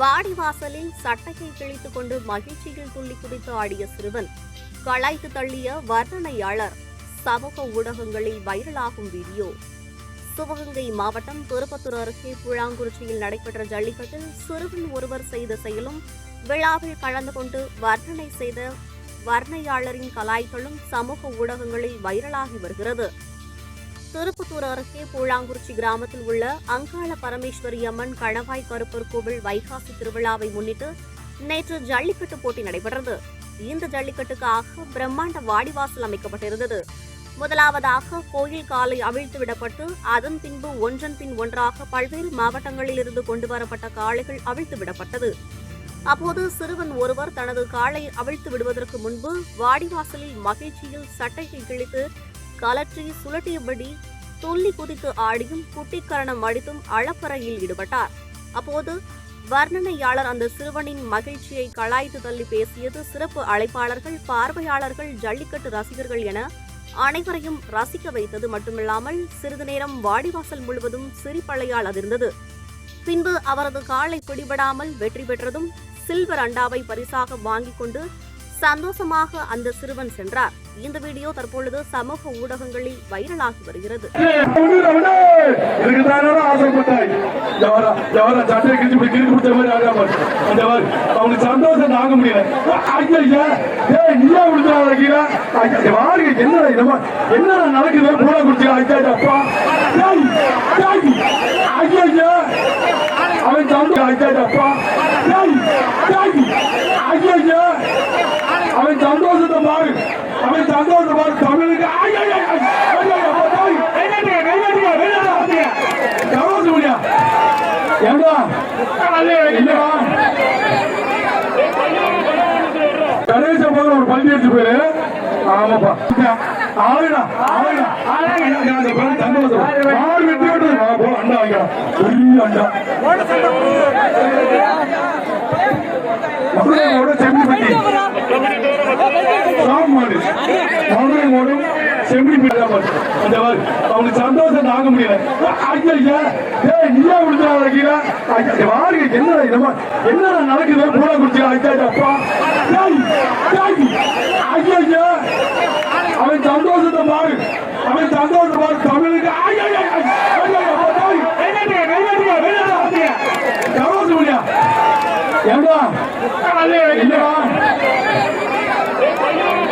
வாடிவாசலில் சட்டையை கிழித்துக் கொண்டு மகிழ்ச்சியில் துள்ளி குதித்து ஆடிய சிறுவன். களைத்து தள்ளிய வர்ணனையாளர். சமூக ஊடகங்களில் வைரலாகும் வீடியோ. சிவகங்கை மாவட்டம் திருப்பத்தூர் அருகே புழாங்குறிச்சியில் நடைபெற்ற ஜல்லிக்கட்டில் சிறுவன் ஒருவர் செய்த செயலும் விழாவில் கலந்து கொண்டு வர்ணனை செய்த வர்ணையாளரின் கலாய்களும் சமூக ஊடகங்களில் வைரலாகி வருகிறது. திருப்புத்தூர் அருகே பூழாங்குறிச்சி கிராமத்தில் உள்ள அங்காள பரமேஸ்வரி அம்மன் கணவாய் கருப்பர் கோவில் வைகாசி திருவிழாவை முன்னிட்டு நேற்று ஜல்லிக்கட்டு போட்டி நடைபெற்றது. இந்த ஜல்லிக்கட்டுக்காக பிரம்மாண்ட வாடிவாசல் அமைக்கப்பட்டிருந்தது. முதலாவதாக கோயில் காலை அவிழ்த்து விடப்பட்டு அதன் பின்பு ஒன்றன் பின் ஒன்றாக பல்வேறு மாவட்டங்களிலிருந்து கொண்டு வரப்பட்ட காளைகள் அவிழ்த்து விடப்பட்டது. அப்போது சிறுவன் ஒருவர் தனது காலை அவிழ்த்து விடுவதற்கு முன்பு வாடிவாசலில் மகிழ்ச்சியில் சட்டையை கிழித்து கலற்றி சுழட்டியபடி துள்ளி குதித்து ஆடியும் குட்டிக்கரணம் அடித்தும் அளப்பறையில் ஈடுபட்டார். அப்போது வர்ணனையாளர் அந்த சிறுவனின் மகிழ்ச்சியை கலாய்த்து தள்ளி பேசியது சிறப்பு அழைப்பாளர்கள் பார்வையாளர்கள் ஜல்லிக்கட்டு ரசிகர்கள் என அனைவரையும் ரசிக்க வைத்தது மட்டுமில்லாமல் சிறிது நேரம் வாடிவாசல் முழுவதும் சிரிப்பலையால் அதிர்ந்தது. பின்பு அவரது காலை பிடிபடாமல் வெற்றி பெற்றதும் சில்வர் அண்டாவை பரிசாக வாங்கிக் கொண்டு சந்தோஷமாக அந்த சிறுவன் சென்றார். இந்த வீடியோ தற்பொழுது சமூக ஊடகங்களில் வைரலாகி வருகிறது. மாதிரி அந்த ஐயா ஐயா அவன் சந்தோஷம் ஐயா ஐயா அவன் சந்தோஷத்தை பாரு தமிழுக்கு கணேச போல ஒரு பள்ளி எடுத்து போயிரு ஆமாப்பா. ஆளுடா ஆளுடா. அந்த பள்ளி சந்தோஷம் ஆறு வெட்டி விட்டு போ அண்டா வைக்கலாம் பெரிய அண்டா. மதுரை மாவட்டம் செம்பிப்பட்டி சாப் மாடு மதுரை மாடும் செம்பி அந்த அவனுக்கு சந்தோஷம் ஆக முடியல. ஐயா ஏய் நீயா குடிச்சா நடக்கீங்க வாருங்க என்ன என்னமா என்ன நடக்குது? பூரா குடிச்சா ஐயா அப்பா. ஐயா அவன் சந்தோஷத்தை பாரு. அவன் சந்தோஷத்தை பாரு. தமிழுக்கு ஐயா சந்தோஷம் இல்லையா? என்னடா? Hallelujah.